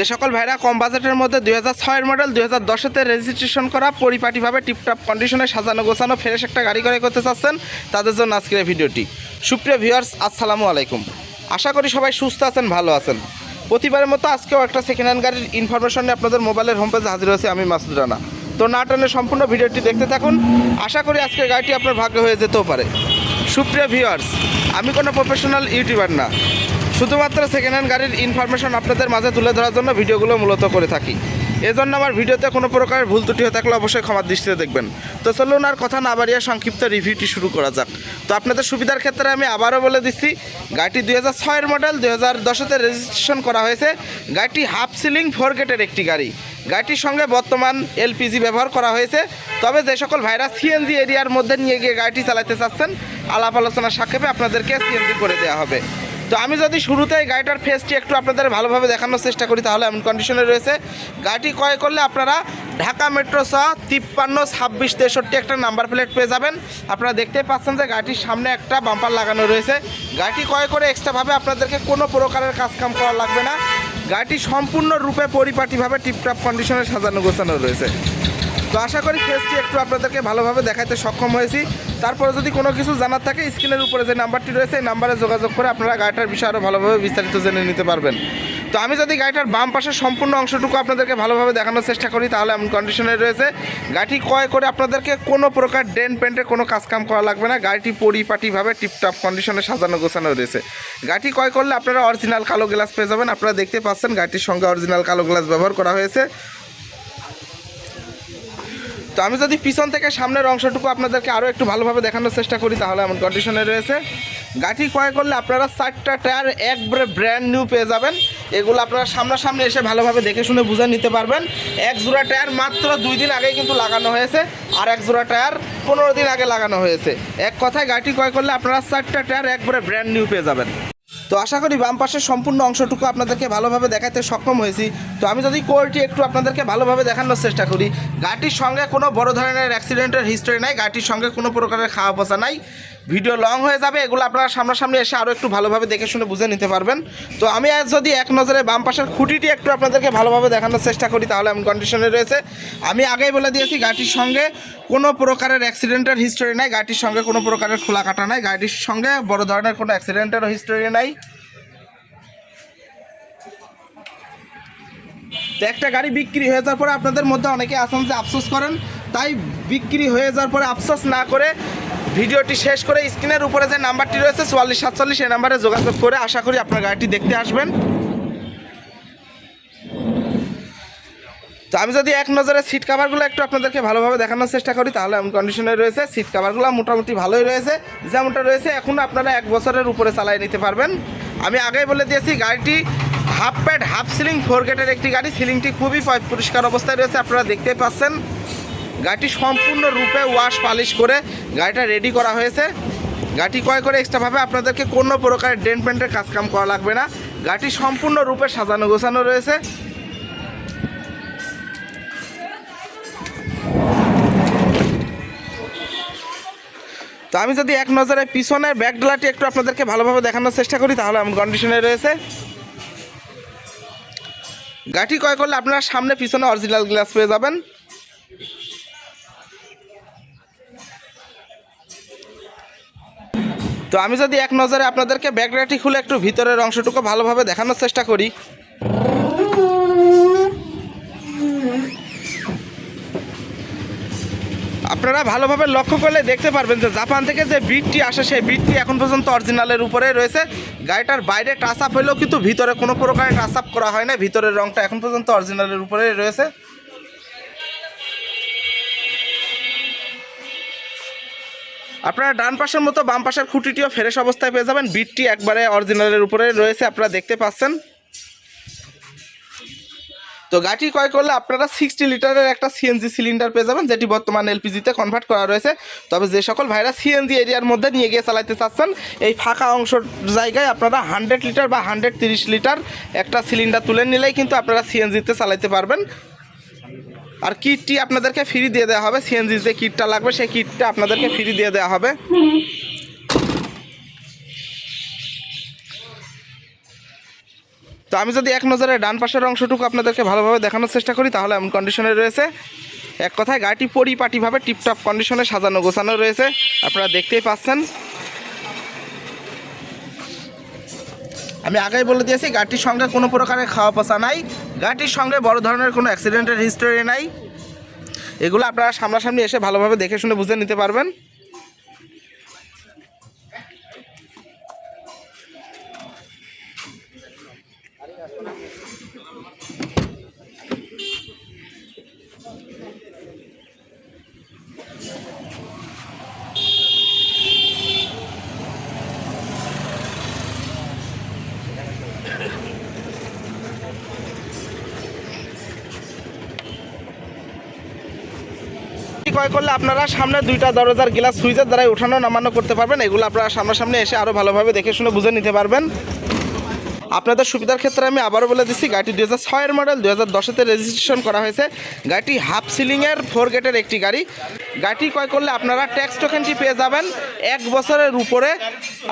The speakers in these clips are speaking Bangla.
যে সকল ভাইরা কম বাজেটের মধ্যে দুই হাজার ছয়ের মডেল দুই হাজার দশেতে রেজিস্ট্রেশন করা, পরিপাটিভাবে টিপটপ কন্ডিশনে সাজানো, গোছানো ফ্রেশ একটা গাড়ি করে করতে চাচ্ছেন, তাদের জন্য আজকের ভিডিওটি। সুপ্রিয় ভিউয়ার্স আসসালামু আলাইকুম। আশা করি সবাই সুস্থ আছেন, ভালো আছেন। প্রতিবারের মতো আজকেও একটা সেকেন্ড হ্যান্ড গাড়ির ইনফরমেশন নিয়ে আপনাদের মোবাইলের হোম পেজে হাজির হয়েছে আমি মাসুদ রানা। তো না টানে সম্পূর্ণ ভিডিওটি দেখতে থাকুন। আশা করি আজকের গাড়িটি আপনার ভাগ্য হয়ে যেতেও পারে। সুপ্রিয় ভিউয়ার্স আমি কোনো প্রফেশনাল ইউটিউবার না। শুধুমাত্র সেকেন্ড হ্যান্ড গাড়ির ইনফরমেশন আপনাদের মাঝে তুলে ধরার জন্য ভিডিওগুলো মূলত করে থাকি। এজন্য আমার ভিডিওতে কোনো প্রকার ভুল ত্রুটি হয়ে থাকলে অবশ্যই ক্ষমার দৃষ্টিতে দেখবেন। তো চলুন আর কথা না বাড়িয়ে সংক্ষিপ্ত রিভিউটি শুরু করা যাক। তো আপনাদের সুবিধার ক্ষেত্রে আমি আবারও বলে দিচ্ছি, গাড়িটি দুই হাজার ছয়ের মডেল দুই হাজার দশেতে রেজিস্ট্রেশন করা হয়েছে। গাড়িটি হাফ সিলিং ফোর গেটের একটি গাড়ি। গাড়িটির সঙ্গে বর্তমান এলপিজি ব্যবহার করা হয়েছে। তবে যে সকল ভাইরা সিএনজি এরিয়ার মধ্যে নিয়ে গিয়ে গাড়িটি চালাতে চাচ্ছেন, আলাপ আলোচনার সাক্ষেপে আপনাদেরকে সিএনজি করে দেওয়া হবে। তো আমি যদি শুরুতেই গাড়িটার ফেসটি একটু আপনাদের ভালোভাবে দেখানোর চেষ্টা করি, তাহলে এমন কন্ডিশনে রয়েছে। গাড়িটি ক্রয় করলে আপনারা ঢাকা মেট্রো সহ তিপ্পান্ন, ছাব্বিশ, তেষট্টি একটা নাম্বার প্লেট পেয়ে যাবেন। আপনারা দেখতে পাচ্ছেন যে গাড়িটির সামনে একটা বাম্পার লাগানো রয়েছে। গাড়িটি ক্রয় করে এক্সট্রাভাবে আপনাদেরকে কোনো প্রকারের কাজকাম করা লাগবে না। গাড়িটি সম্পূর্ণরূপে পরিপাটিভাবে টিপটপ কন্ডিশনে সাজানো গোছানো রয়েছে। তো আশা করি ফেসটি একটু আপনাদেরকে ভালোভাবে দেখাতে সক্ষম হয়েছি। তারপরে যদি কোনো কিছু জানার থাকে, স্ক্রিনের উপরে যে নাম্বারটি রয়েছে, এই নাম্বারে যোগাযোগ করে আপনারা গাড়িটার বিষয়ে আরও ভালোভাবে বিস্তারিত জেনে নিতে পারবেন। তো আমি যদি গাড়িটার বাম পাশের সম্পূর্ণ অংশটুকু আপনাদেরকে ভালোভাবে দেখানোর চেষ্টা করি, তাহলে এমন কন্ডিশনে রয়েছে, গাড়িটি ক্রয় করে আপনাদেরকে কোনো প্রকার ডেন পেন্টের কোনো কাজকাম করা লাগবে না। গাড়িটি পরিপাটিভাবে টিপটপ কন্ডিশনে সাজানো, গোছানো রয়েছে। গাড়িটি ক্রয় করলে আপনারা অরিজিনাল কালো গ্লাস পেয়ে যাবেন। আপনারা দেখতে পাচ্ছেন গাড়িটির সঙ্গে অরিজিনাল কালো গ্লাস ব্যবহার করা হয়েছে। তো আমি যদি পিছন থেকে সামনের অংশটুকু আপনাদেরকে আরও একটু ভালোভাবে দেখানোর চেষ্টা করি, তাহলে এমন কন্ডিশনে রয়েছে। গাড়ি ক্রয় করলে আপনারা চারটা টায়ার একবারে ব্র্যান্ড নিউ পেয়ে যাবেন। এগুলো আপনারা সামনাসামনি এসে ভালোভাবে দেখে শুনে বুঝে নিতে পারবেন। এক জোড়া টায়ার মাত্র দুই দিন আগেই কিন্তু লাগানো হয়েছে আর এক জোড়া টায়ার পনেরো দিন আগে লাগানো হয়েছে। এক কথায় গাড়ি ক্রয় করলে আপনারা চারটা টায়ার একবারে ব্র্যান্ড নিউ পেয়ে যাবেন। তো আশা করি বাম পাশের সম্পূর্ণ অংশটুকু আপনাদেরকে ভালোভাবে দেখাতে সক্ষম হয়েছি। তো আমি যদি কোয়ালিটি একটু আপনাদেরকে ভালোভাবে দেখানোর চেষ্টা করি, গাড়িটির সঙ্গে কোনো বড় ধরনের অ্যাক্সিডেন্টের হিস্টোরি নাই, গাড়িটির সঙ্গে কোনো প্রকারের খাওয়া পচা নাই। ভিডিও লং হয়ে যাবে, এগুলো আপনারা সামনাসামনি এসে আরও একটু ভালোভাবে দেখে শুনে বুঝে নিতে পারবেন। তো আমি আজ যদি এক নজরে বাম পাশের খুঁটিটি একটু আপনাদেরকে ভালোভাবে দেখানোর চেষ্টা করি, তাহলে এমন কন্ডিশনে রয়েছে। আমি আগেই বলে দিয়েছি, গাড়িটির সঙ্গে কোনো প্রকারের অ্যাক্সিডেন্টের হিস্টোরি নাই, গাড়িটির সঙ্গে কোনো প্রকারের খোলা কাটা নাই গাড়িটির সঙ্গে বড় ধরনের কোনো অ্যাক্সিডেন্টেরও হিস্টোরি নাই। তো একটা গাড়ি বিক্রি হয়ে যাওয়ার পরে আপনাদের মধ্যে অনেকে আছেন যে আফসোস করেন, তাই বিক্রি হয়ে যাওয়ার পরে আফসোস না করে ভিডিওটি শেষ করে স্ক্রিনের উপরে যে নাম্বারটি রয়েছে, চুয়াল্লিশ সাতচল্লিশ, এই নাম্বারে যোগাযোগ করে আশা করি আপনার গাড়িটি দেখতে আসবেন। তো আমি যদি এক নজরে সিট কাভারগুলো একটু আপনাদেরকে ভালোভাবে দেখানোর চেষ্টা করি, তাহলে এমন কন্ডিশনে রয়েছে সিট কাভারগুলো মোটামুটি ভালোই রয়েছে। যেমনটা রয়েছে, এখন আপনারা এক বছরের উপরে চালাই নিতে পারবেন। আমি আগেই বলে দিয়েছি, গাড়িটি half pad half ceiling four গেটের একটি গাড়ি। সিলিংটি খুবই পরিষ্কার অবস্থায় রয়েছে, আপনারা দেখতে পাচ্ছেন। গাড়িটি সম্পূর্ণ রূপে ওয়াশ পালিশ করে গাড়িটা রেডি করা হয়েছে। গাড়ি ক্রয় করে এক্সট্রাভাবে আপনাদেরকে কোনো প্রকারের ডেন্ট পেন্টের কাজকাম করা লাগবে না। গাড়িটি সম্পূর্ণ রূপে সাজানো গোছানো রয়েছে। তো আমি যদি এক নজরে পিছনের ব্যাক ডলারটি একটু আপনাদেরকে ভালোভাবে দেখানোর চেষ্টা করি, তাহলে এমন কন্ডিশনে রয়েছে। গাড়িটি ক্রয় করলে আপনারা সামনে পিছনে অরিজিনাল গ্লাস পেয়ে যাবেন। তো আমি যদি এক নজরে আপনাদেরকে ব্যাকগ্রাউন্ডটি খুলে একটু ভিতরের অংশটুকু ভালোভাবে দেখানোর চেষ্টা করি। আপনারা ভালোভাবে লক্ষ্য করলে দেখতে পারবেন যে জাপান থেকে যে বিটটি আসে, সেই বিটটি এখন পর্যন্ত অরিজিনালের উপরে রয়েছে। গাড়িটার বাইরে টাচ আপ হলেও কিন্তু ভিতরে কোনো প্রকারের টাচ আপ করা হয় না ভিতরের রংটা এখন পর্যন্ত অরিজিনালের উপরে রয়েছে। আপনারা ডান পাশের মতো বাম পাশের খুঁটিটিও ফ্রেশ অবস্থায় পেয়ে যাবেন। বিটটি একবারে অরিজিনালের উপরে রয়েছে, আপনারা দেখতে পাচ্ছেন। তো গাড়ি ক্রয় করলে আপনারা সিক্সটি লিটারের একটা সিএনজি সিলিন্ডার পেয়ে যাবেন, যেটি বর্তমান এলপিজিতে কনভার্ট করা রয়েছে। তবে যে সকল ভাইরা সিএনজি এরিয়ার মধ্যে নিয়ে গিয়ে চালাতে চাচ্ছেন, এই ফাঁকা অংশ জায়গায় আপনারা হান্ড্রেড লিটার বা হান্ড্রেড তিরিশ লিটার একটা সিলিন্ডার তুলে নিলেই কিন্তু আপনারা সিএনজিতে চালাইতে পারবেন। আর কিটটি আপনাদেরকে ফ্রি দিয়ে দেওয়া হবে। সিএনজি যে কিটটা লাগবে, সেই কিটটা আপনাদেরকে ফ্রি দিয়ে দেওয়া হবে। তো আমি যদি এক নজরে ডান পাশের অংশটুকু আপনাদেরকে ভালোভাবে দেখানোর চেষ্টা করি, তাহলে এমন কন্ডিশনে রয়েছে। এক কথায় গাড়িটি পরিপাটিভাবে টিপটপ কন্ডিশনে সাজানো, গোছানো রয়েছে। আপনারা দেখতেই পাচ্ছেন। আমি আগেই বলে দিয়েছি, গাড়িটির সঙ্গে কোনো প্রকারের খাওয়া পচা নাই। গাড়িটির সঙ্গে বড় ধরনের কোনো অ্যাক্সিডেন্টের হিস্টোরি নাই। এগুলো আপনারা সামনাসামনি এসে ভালোভাবে দেখে শুনে বুঝে নিতে পারবেন। ক্রয় করলে আপনারা সামনে দুইটা দরজার গ্লাস সুইচের দ্বারাই ওঠানো নামানো করতে পারবেন। এগুলো আপনারা সামনাসামনি এসে আরও ভালোভাবে দেখে শুনে বুঝে নিতে পারবেন। আপনাদের সুবিধার ক্ষেত্রে আমি আবারও বলে দিচ্ছি, গাড়িটি দু হাজার ছয়ের মডেল দু হাজার দশেতে রেজিস্ট্রেশন করা হয়েছে। গাড়িটি হাফ সিলিংয়ের ফোর গেটের একটি গাড়ি। গাড়িটি ক্রয় করলে আপনারা ট্যাক্স টোকেনটি পেয়ে যাবেন। এক বছরের উপরে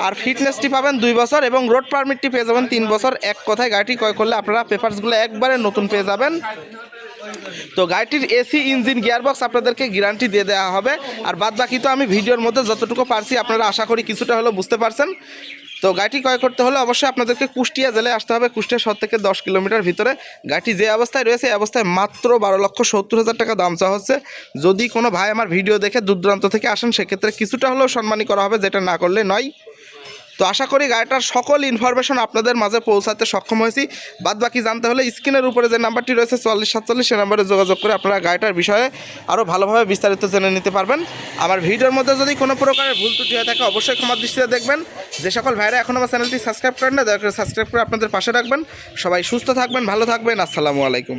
আর ফিটনেসটি পাবেন দুই বছর এবং রোড পারমিটটি পেয়ে যাবেন তিন বছর। এক কথায় গাড়িটি ক্রয় করলে আপনারা পেপারসগুলো একবারে নতুন পেয়ে যাবেন। তো গাড়িটির এসি, ইঞ্জিন, গিয়ারবক্স আপনাদেরকে গ্যারান্টি দিয়ে দেওয়া হবে। আর বাদ বাকি তো আমি ভিডিওর মধ্যে যতটুকু পারছি আপনারা আশা করি কিছুটা হলেও বুঝতে পারছেন। তো গাড়িটি ক্রয় করতে হলে অবশ্যই আপনাদেরকে কুষ্টিয়া জেলে আসতে হবে, কুষ্টিয়া শহর থেকে দশ কিলোমিটার ভিতরে। গাড়িটি যে অবস্থায় রয়েছে, এই অবস্থায় মাত্র বারো লক্ষ সত্তর হাজার টাকা দাম চাওয়া হচ্ছে। যদি কোনো ভাই আমার ভিডিও দেখে দূর থেকে আসেন, সেক্ষেত্রে কিছুটা হলেও সম্মানী করা হবে, যেটা না করলে নয়। তো আশা করি গাড়িটার সকল ইনফরমেশন আপনাদের মাঝে পৌঁছাতে সক্ষম হয়েছি। বাদ বাকি জানতে হলে স্ক্রিনের উপরে যে নাম্বারটি রয়েছে চল্লিশ সাতচল্লিশ সে নাম্বারে যোগাযোগ করে আপনারা গাড়িটার বিষয়ে আরও ভালোভাবে বিস্তারিত জেনে নিতে পারবেন। আমার ভিডিওর মধ্যে যদি কোনো প্রকারের ভুল ত্রুটি হয়ে থাকে, অবশ্যই ক্ষমার দৃষ্টিতে দেখবেন। যে সকল ভাইরা এখন আমার চ্যানেলটি সাবস্ক্রাইব করেন না, দয়া করে সাবস্ক্রাইব করে আপনাদের পাশে রাখবেন। সবাই সুস্থ থাকবেন, ভালো থাকবেন। আসসালামু আলাইকুম।